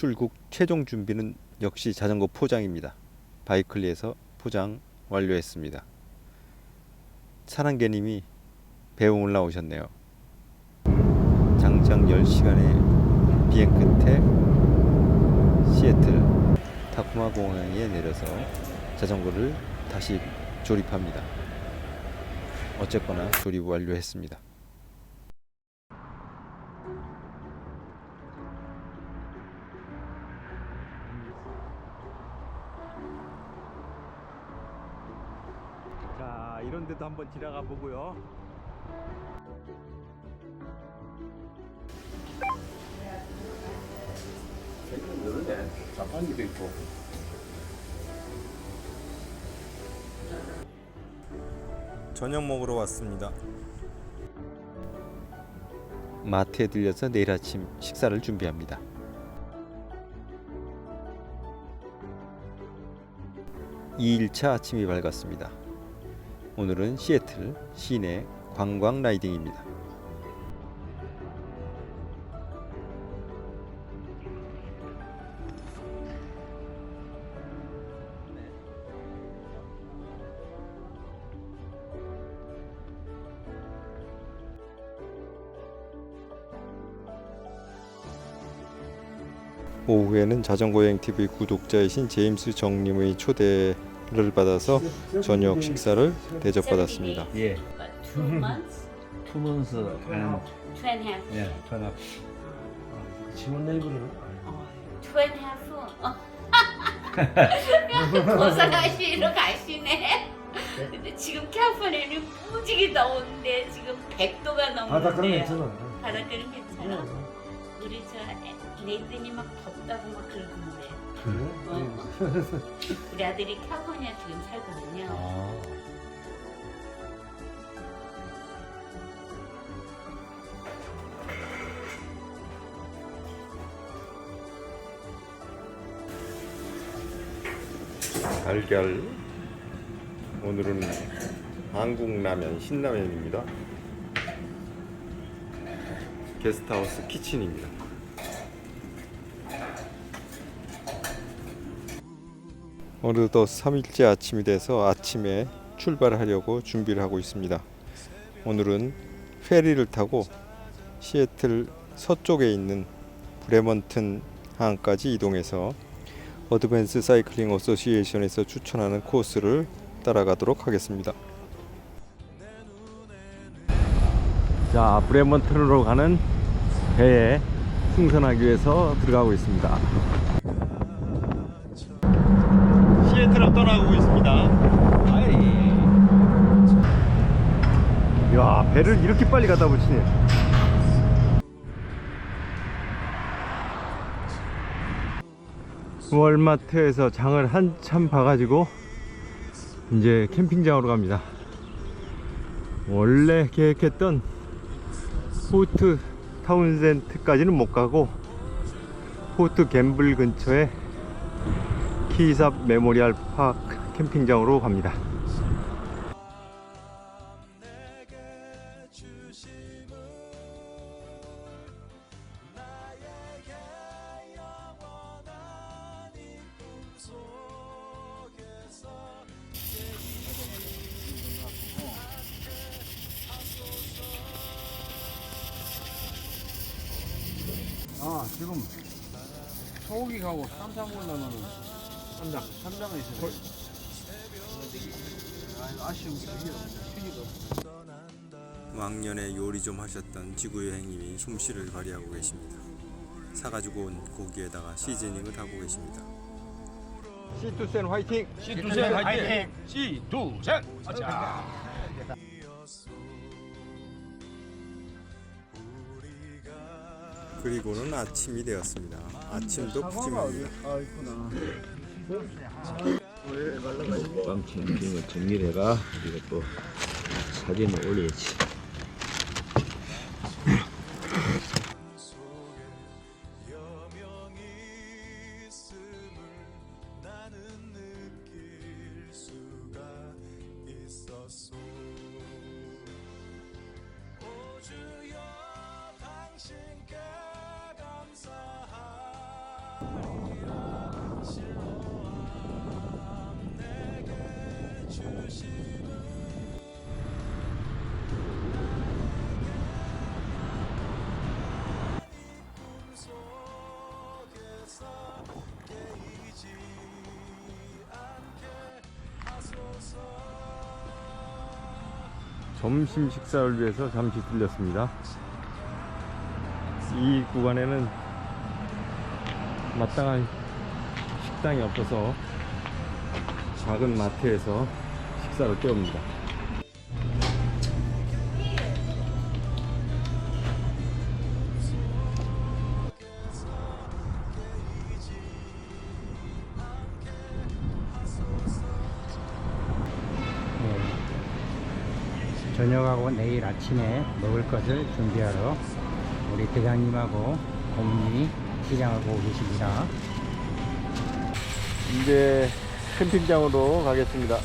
출국 최종 준비는 역시 자전거 포장입니다. 바이클리에서 포장 완료했습니다. 사랑개님이 배웅 올라오셨네요. 장장 10시간의 비행 끝에 시애틀 타쿠마 공항에 내려서 자전거를 다시 조립합니다. 어쨌거나 조립 완료했습니다. 자, 이런 데도 한번 지나가 보고요. 자판기도 있고. 저녁 먹으러 왔습니다. 마트에 들려서 내일 아침 식사를 준비합니다. 이일차 아침이 밝았습니다. 오늘은 시애틀 시내 관광 라이딩입니다. 오후에는 자전거 여행 TV 구독자이신 제임스 정님의 초대 를 받아서 저녁 식사를 대접받았습니다. 예. Two months, 투 months and two and a half. 예, 전화. 지원 내부를 어, two and a half. 어. 고상하시러 가시네. 근데 지금 캘리포니아는 무지개 더운데 지금 100도가 넘는데 바닷가는 괜찮아. 바닷가는 괜찮아. 우리 저 애- 레이든이 막 덥다고 막 그러던데. 어. 우리 아들이 캘리포니아 지금 살거든요. 아. 달걀 오늘은 한국 라면 신라면입니다. 게스트하우스 키친입니다. 어느덧 3일째 아침이 돼서 아침에 출발하려고 준비를 하고 있습니다. 오늘은 페리를 타고 시애틀 서쪽에 있는 브레먼튼 항까지 이동해서 어드밴스 사이클링 어소시에이션에서 추천하는 코스를 따라가도록 하겠습니다. 자, 브레먼튼으로 가는 배에 승선하기 위해서 들어가고 있습니다. 떠나고 있습니다. 야, 배를 이렇게 빨리 가다 붙이네. 월마트에서 장을 한참 봐가지고 이제 캠핑장으로 갑니다. 원래 계획했던 포트 타운센트까지는 못 가고 포트 갬블 근처에 키삽 메모리얼 파크 캠핑장으로 갑니다. 아, 지금 소고기 가고 쌈싸 먹으려면 쌈장, 쌈장은 있어요. 아, 아쉬운 게 튀기도. 왕년에 요리 좀 하셨던 지구 여행님이 솜씨를 발휘하고 계십니다. 사가지고 온 고기에다가 시즈닝을 하고 계십니다. 시투센 화이팅! 시두셋 화이팅! 시두셋! 자. 그리고는 아침이 되었습니다. 아침도 푸짐합니다. 아, 있구나. 빵 캠핑을 정리를 해가. 우리가 또 사진을 올려야지 점심 식사를 위해서 잠시 들렸습니다. 이 구간에는 마땅한 식당이 없어서 작은 마트에서 식사를 때웁니다. 저녁하고 내일 아침에 먹을 것을 준비하러 우리 대장님하고 고모님이 시장을 보고 계십니다. 이제 캠핑장으로 가겠습니다.